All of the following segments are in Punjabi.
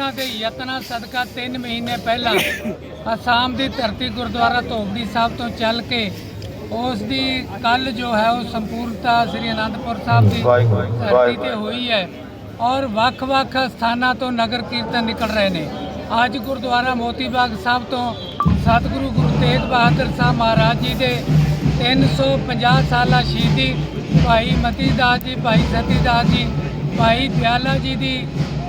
ਉਹਨਾਂ ਦੇ ਯਤਨਾਂ ਸਦਕਾ 3 ਮਹੀਨੇ ਪਹਿਲਾਂ ਅਸਾਮ ਦੀ ਧਰਤੀ ਗੁਰਦੁਆਰਾ ਧੋਬੜੀ ਸਾਹਿਬ ਤੋਂ ਚੱਲ ਕੇ ਉਸ ਦੀ ਕੱਲ ਜੋ ਹੈ ਉਹ ਸੰਪੂਰਨਤਾ ਸ੍ਰੀ ਅਨੰਦਪੁਰ ਸਾਹਿਬ ਦੀ ਧਰਤੀ। ਤੇ ਹੋਈ ਹੈ ਔਰ ਵੱਖ-ਵੱਖ ਸਥਾਨਾਂ ਤੋਂ ਨਗਰ ਕੀਰਤਨ ਨਿਕਲ ਰਹੇ ਨੇ ਅੱਜ ਗੁਰਦੁਆਰਾ ਮੋਤੀ ਬਾਗ ਸਾਹਿਬ ਤੋਂ ਸਤਿਗੁਰੂ ਗੁਰੂ ਤੇਗ ਬਹਾਦਰ ਸਾਹਿਬ ਮਹਾਰਾਜ ਜੀ ਦੇ 350 ਸਾਲਾ ਸ਼ਹੀਦੀ ਭਾਈ ਮਤੀ ਦਾਸ ਜੀ ਭਾਈ ਸਤੀ ਦਾਸ ਜੀ ਭਾਈ ਦਿਆਲਾ ਜੀ ਦੀ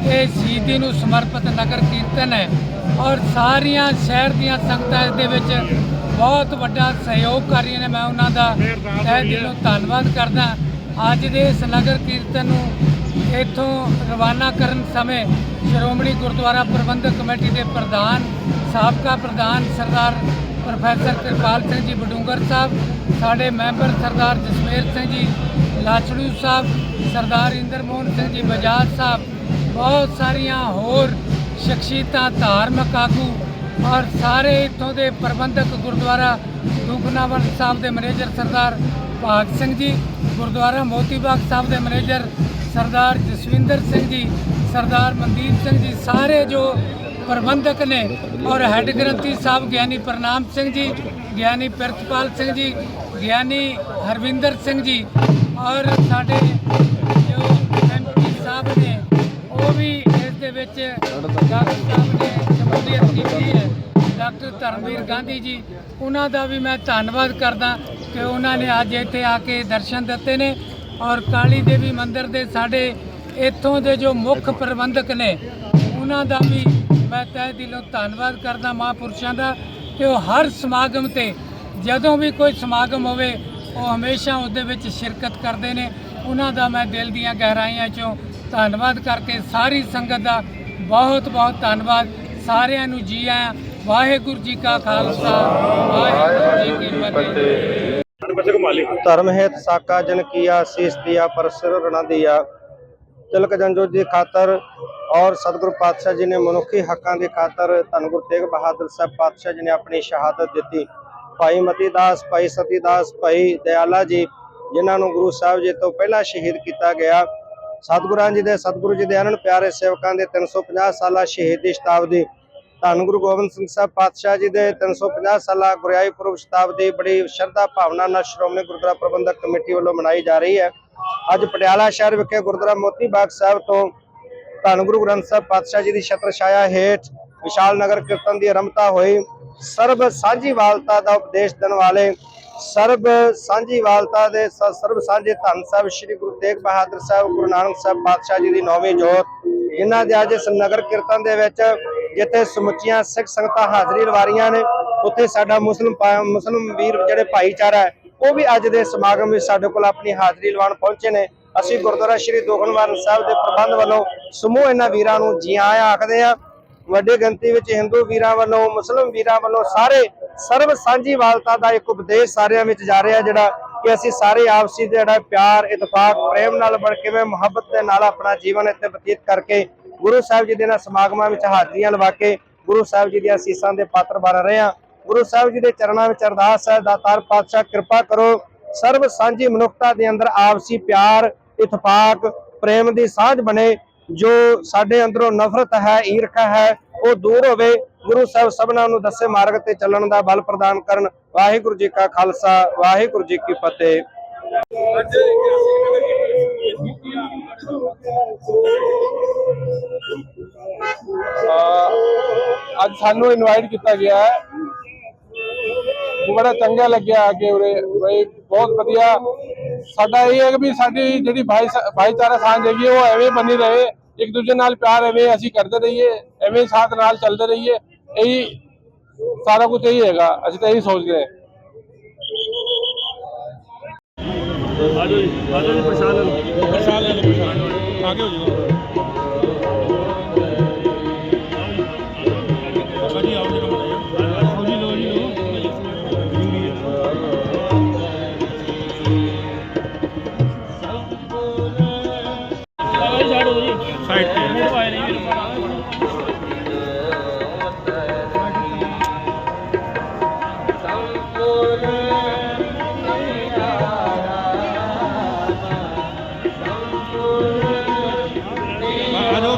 ਇਹ ਸ਼ਹੀਦੀ ਨੂੰ ਸਮਰਪਿਤ ਨਗਰ ਕੀਰਤਨ ਹੈ ਔਰ ਸਾਰੀਆਂ ਸ਼ਹਿਰ ਦੀਆਂ ਸੰਗਤਾਂ ਇਸ ਦੇ ਵਿੱਚ ਬਹੁਤ ਵੱਡਾ ਸਹਿਯੋਗ ਕਰ ਰਹੀਆਂ ਨੇ। ਮੈਂ ਉਹਨਾਂ ਦਾ ਤਹਿ ਦਿਲੋਂ ਧੰਨਵਾਦ ਕਰਦਾ ਅੱਜ ਦੇ ਇਸ ਨਗਰ ਕੀਰਤਨ ਨੂੰ ਇੱਥੋਂ ਰਵਾਨਾ ਕਰਨ ਸਮੇਂ ਸ਼੍ਰੋਮਣੀ ਗੁਰਦੁਆਰਾ ਪ੍ਰਬੰਧਕ ਕਮੇਟੀ ਦੇ ਪ੍ਰਧਾਨ, ਸਾਬਕਾ ਪ੍ਰਧਾਨ ਸਰਦਾਰ ਪ੍ਰੋਫੈਸਰ ਕਿਰਪਾਲ ਸਿੰਘ ਜੀ ਬਡੂੰਗਰ ਸਾਹਿਬ, ਸਾਡੇ ਮੈਂਬਰ ਸਰਦਾਰ ਜਸਮੇਰ ਸਿੰਘ ਜੀ ਲਾਚੜੂ ਸਾਹਿਬ, ਸਰਦਾਰ ਇੰਦਰ ਮੋਹਨ ਸਿੰਘ ਜੀ ਬਜਾਜ ਸਾਹਿਬ ਬਹੁਤ ਸਾਰੀਆਂ ਹੋਰ ਸ਼ਖਸੀਅਤਾਂ ਧਾਰਮਿਕ ਆਗੂ ਔਰ ਸਾਰੇ ਇੱਥੋਂ ਦੇ ਪ੍ਰਬੰਧਕ ਗੁਰਦੁਆਰਾ ਦੁਖਨਾਵਰ ਸਾਹਿਬ ਦੇ ਮੈਨੇਜਰ ਸਰਦਾਰ ਭਾਗ ਸਿੰਘ ਜੀ, ਗੁਰਦੁਆਰਾ ਮੋਤੀ ਬਾਗ ਸਾਹਿਬ ਦੇ ਮੈਨੇਜਰ ਸਰਦਾਰ ਜਸਵਿੰਦਰ ਸਿੰਘ ਜੀ, ਸਰਦਾਰ ਮਨਦੀਪ ਸਿੰਘ ਜੀ, ਸਾਰੇ ਜੋ ਪ੍ਰਬੰਧਕ ਨੇ ਔਰ ਹੈੱਡ ਗ੍ਰੰਥੀ ਸਾਹਿਬ ਗਿਆਨੀ ਪ੍ਰਨਾਮ ਸਿੰਘ ਜੀ, ਗਿਆਨੀ ਪ੍ਰਿਤਪਾਲ ਸਿੰਘ ਜੀ, ਗਿਆਨੀ ਹਰਵਿੰਦਰ ਸਿੰਘ ਜੀ ਔਰ ਸਾਡੇ ਜੋ ਐਮਪੀ ਸਾਹਿਬ ਨੇ ਉਹ ਵੀ ਇਸ ਦੇ ਵਿੱਚ ਡਾਕਟਰ ਸਾਹਿਬ ਨੇ ਸ਼ਮੂਲੀਅਤ ਕੀਤੀ ਹੈ, ਡਾਕਟਰ ਧਰਮਵੀਰ ਗਾਂਧੀ ਜੀ, ਉਹਨਾਂ ਦਾ ਵੀ ਮੈਂ ਧੰਨਵਾਦ ਕਰਦਾ ਕਿ ਉਹਨਾਂ ਨੇ ਅੱਜ ਇੱਥੇ ਆ ਕੇ ਦਰਸ਼ਨ ਦਿੱਤੇ ਨੇ ਔਰ ਕਾਲੀ ਦੇਵੀ ਮੰਦਿਰ ਦੇ ਸਾਡੇ ਇੱਥੋਂ ਦੇ ਜੋ ਮੁੱਖ ਪ੍ਰਬੰਧਕ ਨੇ, ਉਹਨਾਂ ਦਾ ਵੀ ਮੈਂ ਤਹਿ ਦਿਲੋਂ ਧੰਨਵਾਦ ਕਰਦਾ ਮਹਾਂਪੁਰਸ਼ਾਂ ਦਾ ਕਿ ਉਹ ਹਰ ਸਮਾਗਮ ਤੇ ਜਦੋਂ ਵੀ ਕੋਈ ਸਮਾਗਮ ਹੋਵੇ, ਉਹ ਹਮੇਸ਼ਾ ਉਹਦੇ ਵਿੱਚ ਸ਼ਿਰਕਤ ਕਰਦੇ ਨੇ। ਉਹਨਾਂ ਦਾ ਮੈਂ ਦਿਲ ਦੀਆਂ ਗਹਿਰਾਈਆਂ ਚੋਂ ਧੰਨਵਾਦ ਕਰਕੇ ਸਾਰੀ ਸੰਗਤ ਦਾ ਬਹੁਤ ਬਹੁਤ ਧੰਨਵਾਦ। ਸਾਰਿਆਂ ਨੂੰ ਜੀ ਆਇਆਂ। ਵਾਹਿਗੁਰੂ ਜੀ ਕਾ ਖਾਲਸਾ। ਵਾਹਿਗੁਰੂ ਜੀ ਕੀ ਫਤਿਹ। ਧਰਮ ਹੇਤ ਸਾਕਾ ਜਨ ਕੀਆ, ਸੀਸ ਦਿਆ, ਪਰਸਰ ਰਣਾ ਦਿਆ। ਤਿਲਕ ਜੰਜੋ ਦੀ ਖਾਤਰ ਔਰ ਸਤਿਗੁਰੂ ਪਾਤਸ਼ਾਹ ਜੀ ਨੇ ਮਨੁੱਖੀ ਹੱਕਾਂ ਦੀ ਖਾਤਰ ਧੰਨ ਗੁਰੂ ਤੇਗ ਬਹਾਦਰ ਸਾਹਿਬ ਪਾਤਸ਼ਾਹ ਜੀ ਨੇ ਆਪਣੀ ਸ਼ਹਾਦਤ ਦਿੱਤੀ। ਭਾਈ ਮਤੀ ਦਾਸ, ਭਾਈ ਸਤੀ ਦਾਸ, ਭਾਈ ਦਿਆਲਾ ਜੀ, ਜਿਨ੍ਹਾਂ ਨੂੰ ਗੁਰੂ ਸਾਹਿਬ ਜੀ ਤੋਂ ਪਹਿਲਾਂ ਸ਼ਹੀਦ ਕੀਤਾ ਗਿਆ। ਸਤਿਗੁਰਾਂ ਜੀ ਦੇ, ਸਤਿਗੁਰੂ ਜੀ ਦੇ ਅਨੰਦ ਪਿਆਰੇ ਸੇਵਕਾਂ ਦੇ 350 ਸਾਲਾ ਸ਼ਹੀਦੀ ਸ਼ਤਾਬਦੀ। ਧੰਨ ਗੁਰੂ ਗੋਬਿੰਦ ਸਿੰਘ ਸਾਹਿਬ ਪਾਤਸ਼ਾਹ ਜੀ ਦੇ 350 ਸਾਲਾ ਗੁਰਿਆਈ ਪੁਰਬ ਸ਼ਤਾਬਦੀ ਬੜੀ ਸ਼ਰਧਾ ਭਾਵਨਾ ਨਾਲ ਸ਼੍ਰੋਮਣੀ ਗੁਰਦੁਆਰਾ ਪ੍ਰਬੰਧਕ ਕਮੇਟੀ ਵੱਲੋਂ ਮਨਾਈ ਜਾ ਰਹੀ ਹੈ। ਅੱਜ ਪਟਿਆਲਾ ਸ਼ਹਿਰ ਵਿਖੇ ਗੁਰਦੁਆਰਾ ਮੋਤੀ ਬਾਗ ਸਾਹਿਬ ਤੋਂ ਧੰਨ ਗੁਰੂ ਗ੍ਰੰਥ ਸਾਹਿਬ ਪਾਤਸ਼ਾਹ ਜੀ ਦੀ ਛਤਰ ਛਾਇਆ ਹੇਠ ਵਿਸ਼ਾਲ ਨਗਰ ਕੀਰਤਨ ਦੀ ਆਰੰਭਤਾ ਹੋਈ। ਸਰਬ ਸਾਂਝੀਵਾਲਤਾ ਦਾ ਉਪਦੇਸ਼ ਦੇਣ ਵਾਲੇ ਸਰਬ ਸਾਂਝੀਵਾਲਤਾ ਦੇ ਸਰਬ ਸਾਂਝੇ ਧੰਨ ਸਾਹਿਬ ਸ੍ਰੀ ਗੁਰੂ ਤੇਗ ਬਹਾਦਰ ਸਾਹਿਬ, ਗੁਰੂ ਨਾਨਕ ਸਾਹਿਬ ਪਾਤਸ਼ਾਹ ਜੀ ਦੀ ਨੌਵੀਂ ਜੋਤ, ਜਿਨ੍ਹਾਂ ਦੇ ਅੱਜ ਇਸ ਨਗਰ ਕੀਰਤਨ ਦੇ ਵਿੱਚ ਜਿੱਥੇ ਸਮੁੱਚੀਆਂ ਸਿੱਖ ਸੰਗਤਾਂ ਹਾਜ਼ਰੀ ਲਵਾ ਰਹੀਆਂ ਨੇ, ਉੱਥੇ ਸਾਡਾ ਮੁਸਲਮ ਭਾ- ਮੁਸਲਮ ਵੀਰ ਜਿਹੜੇ ਭਾਈਚਾਰਾ ਹੈ, ਉਹ ਵੀ ਅੱਜ ਦੇ ਸਮਾਗਮ ਵਿੱਚ ਸਾਡੇ ਕੋਲ ਆਪਣੀ ਹਾਜ਼ਰੀ ਲਵਾਉਣ ਪਹੁੰਚੇ ਨੇ। ਅਸੀਂ ਗੁਰਦੁਆਰਾ ਸ੍ਰੀ ਦੋਗਨਵਾਰਨ ਸਾਹਿਬ ਦੇ ਪ੍ਰਬੰਧ ਵੱਲੋਂ ਸਮੂਹ ਇਹਨਾਂ ਵੀਰਾਂ ਨੂੰ ਜੀ ਆਇਆਂ ਆਖਦੇ ਆ ਵੱਡੀ ਗਿਣਤੀ ਵਿੱਚ ਹਿੰਦੂ ਵੀਰਾਂ ਵੱਲੋਂ, ਮੁਸਲਮ ਵੀਰਾਂ ਵੱਲੋਂ ਸਾਰੇ ਸਰਬ ਸਾਂਝੀਵਾਲਤਾ ਦਾ ਇੱਕ ਉਪਦੇਸ਼ ਸਾਰਿਆਂ ਵਿੱਚ ਜਾ ਰਿਹਾ ਜਿਹੜਾ ਕਿ ਅਸੀਂ ਸਾਰੇ ਆਪਸੀ ਜਿਹੜਾ ਪਿਆਰ, ਇਤਫਾਕ, ਪ੍ਰੇਮ ਨਾਲ ਬੜ ਕਿਵੇਂ ਮੁਹੱਬਤ ਦੇ ਨਾਲ ਆਪਣਾ ਜੀਵਨ ਇੱਥੇ ਬਤੀਤ ਕਰਕੇ ਗੁਰੂ ਸਾਹਿਬ ਜੀ ਦੇ ਨਾਲ ਸਮਾਗਮਾਂ ਵਿੱਚ ਹਾਜ਼ਰੀਆਂ ਲਵਾ ਕੇ ਗੁਰੂ ਸਾਹਿਬ ਜੀ ਦੀਆਂ ਅਸੀਸਾਂ ਦੇ ਪਾਤਰ ਬਣ ਰਹੇ ਹਾਂ। ਗੁਰੂ ਸਾਹਿਬ ਜੀ ਦੇ ਚਰਨਾਂ ਵਿੱਚ ਅਰਦਾਸ ਹੈ, ਦਾਤਾਰ ਪਾਤਸ਼ਾਹ ਕਿਰਪਾ ਕਰੋ। ਸਰਬ ਸਾਂਝੀ ਮਨੁੱਖਤਾ ਦੇ ਅੰਦਰ ਆਪਸੀ ਪਿਆਰ, ਇਤਫਾਕ, ਪ੍ਰੇਮ ਦੀ ਸਾਂਝ ਬਣੇ। ਜੋ ਸਾਡੇ ਅੰਦਰੋਂ ਨਫ਼ਰਤ ਹੈ, ਈਰਖਾ ਹੈ ਉਹ ਦੂਰ ਹੋਵੇ, ਗੁਰੂ ਸਾਹਿਬ ਸਭਨਾਂ ਨੂੰ ਦੱਸੇ ਮਾਰਗ ਤੇ ਚੱਲਣ ਦਾ ਬਲ ਪ੍ਰਦਾਨ ਕਰਨ। ਵਾਹਿਗੁਰੂ ਜੀ ਕਾ ਖਾਲਸਾ, ਵਾਹਿਗੁਰੂ ਜੀ ਕੀ ਫਤਿਹ। ਅੱਜ ਸਾਨੂੰ ਇਨਵਾਈਟ ਕੀਤਾ ਗਿਆ ਹੈ। ਬੜਾ ਚੰਗਾ ਲੱਗਿਆ ਆ ਕੇ ਉਰੇ। ਬਈ ਬਹੁਤ ਵਧੀਆ। ਸਾਡਾ ਇਹ ਹੈ ਕਿ ਵੀ ਸਾਡੀ ਜਿਹੜੀ ਭਾਈ ਭਾਈਚਾਰਾ ਸਾਂਝ ਹੈਗੀ ਉਹ ਐਵੇਂ ਬਣੀ ਰਹੇ। ਇੱਕ ਦੂਜੇ ਨਾਲ ਪਿਆਰ ਐਵੇਂ ਅਸੀਂ ਕਰਦੇ ਰਹੀਏ ਐਵੇਂ ਸਾਥ ਨਾਲ ਚੱਲਦੇ ਰਹੀਏ ਇਹੀ ਸਾਰਾ ਕੁਝ ਇਹੀ ਹੈਗਾ ਅਸੀਂ ਤਾਂ ਇਹੀ ਸੋਚਦੇ ਹਾਂ। ਆਜੋ ਜੀ ਆਜੋ ਜੀ ਲੈ ਲਓ ਲੈ ਲਓ ਆਗੇ ਹੋ ਜਾਓ